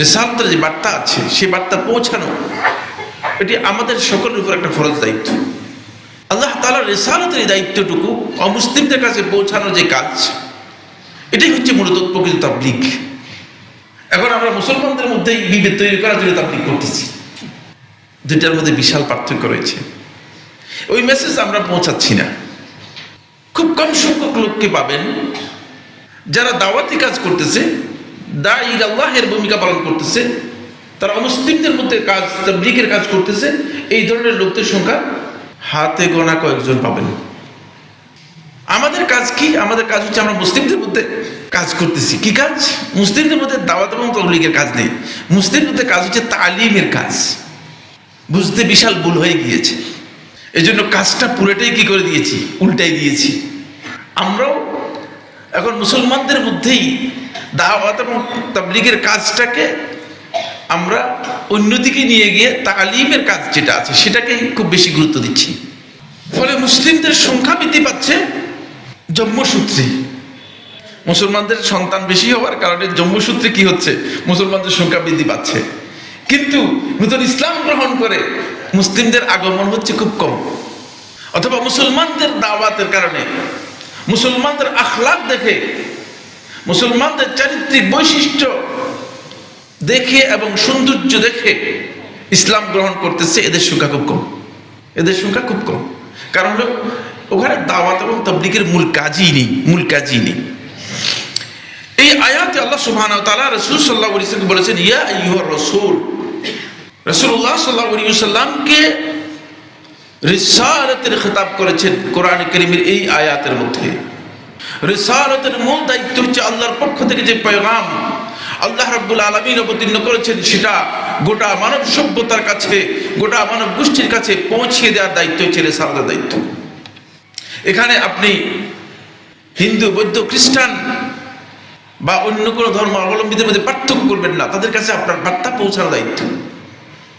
রেসালতের যে বার্তা আছে, সেই বার্তা পৌঁছানো, এটি আমাদের সকলের উপর একটা ফরজ দায়িত্ব। আল্লাহ তালা রেসালতের এই দায়িত্বটুকু অমুসলিমদের কাছে পৌঁছানোর যে কাজ, এটাই হচ্ছে মূলত প্রকৃত তাবলিক এখন আমরা মুসলমানদের মধ্যেই বিভেদ তৈরি করার জন্য তাবলিক করতেছি। দুইটার মধ্যে বিশাল পার্থক্য রয়েছে। ওই মেসেজ আমরা পৌঁছাচ্ছি না। খুব কম সংখ্যক লোককে পাবেন যারা দাওয়াতি কাজ করতেছে দা ইল আল্লাহের ভূমিকা পালন করতেছে। তারা অমুসলিমদের মধ্যে কাজ, তাবলিগের কাজ করতেছে। এই ধরনের লোকদের সংখ্যা হাতে গোনা কয়েকজন পাবেন। আমাদের কাজ কি? আমাদের কাজ হচ্ছে আমরা মুসলিমদের মধ্যে কাজ করতেছি। কি কাজ? মুসলিমদের মধ্যে দাওয়াত এবং তবলিগের কাজ নেই। মুসলিমদের মধ্যে কাজ হচ্ছে তালিমের কাজ। বুঝতে বিশাল ভুল হয়ে গিয়েছে। এই জন্য কাজটা পুরোটাই কি করে দিয়েছি? উল্টাই দিয়েছি। আমরাও এখন মুসলমানদের মধ্যেই দাওয়াত এবং তাবলিগের কাজটাকে আমরা অন্যদিকে নিয়ে গিয়ে তালিমের কাজ যেটা আছে সেটাকেই খুব বেশি গুরুত্ব দিচ্ছি। ফলে মুসলিমদের সংখ্যা বৃদ্ধি পাচ্ছে জন্মসূত্রে। মুসলমানদের সন্তান বেশি হওয়ার কারণে জন্মসূত্রে কি হচ্ছে? মুসলমানদের সংখ্যা বৃদ্ধি পাচ্ছে। কিন্তু নতুন ইসলাম গ্রহণ করে মুসলিমদের আগমন হচ্ছে খুব কম। অথবা মুসলমানদের দাওয়াতের কারণে, মুসলমানদের আখলাক দেখে মুসলমানদের চারিত্রিক বৈশিষ্ট্য দেখে এবং সৌন্দর্য দেখে ইসলাম গ্রহণ করতেছে, এদের সংখ্যা খুব কম। এদের সংখ্যা খুব কম। কারণ হলো, ওখানে দাওয়াত এবং তবলিকের মূল কাজই নেই, মূল কাজই নেই। এই আয়াতে আল্লাহ সুবহানাহু ওয়া তাআলা রাসূল সাল্লাল্লাহু বলেছেন, ইয়া আইয়ুহার রাসূল, রাসূলুল্লাহ সাল্লাল্লাহু আলাইহি ওয়াসাল্লামকে রিসালাতের খেতাব করেছেন কোরআন করিমের এই আয়াতের মধ্যে। রিসালাতের মূল দায়িত্ব হচ্ছে আল্লাহর পক্ষ থেকে যে পয়গাম আল্লাহ রাব্বুল আলামিন অবতীর্ণ করেছেন, সেটা গোটা মানব সভ্যতার কাছে, গোটা মানব গোষ্ঠীর কাছে পৌঁছিয়ে দেওয়ার দায়িত্ব হচ্ছে রিসালাতের দায়িত্ব। এখানে আপনি হিন্দু, বৌদ্ধ, খ্রিস্টান বা অন্য কোনো ধর্ম অবলম্বীদের মধ্যে পার্থক্য করবেন না। তাদের কাছে আপনার বার্তা পৌঁছানোর দায়িত্ব।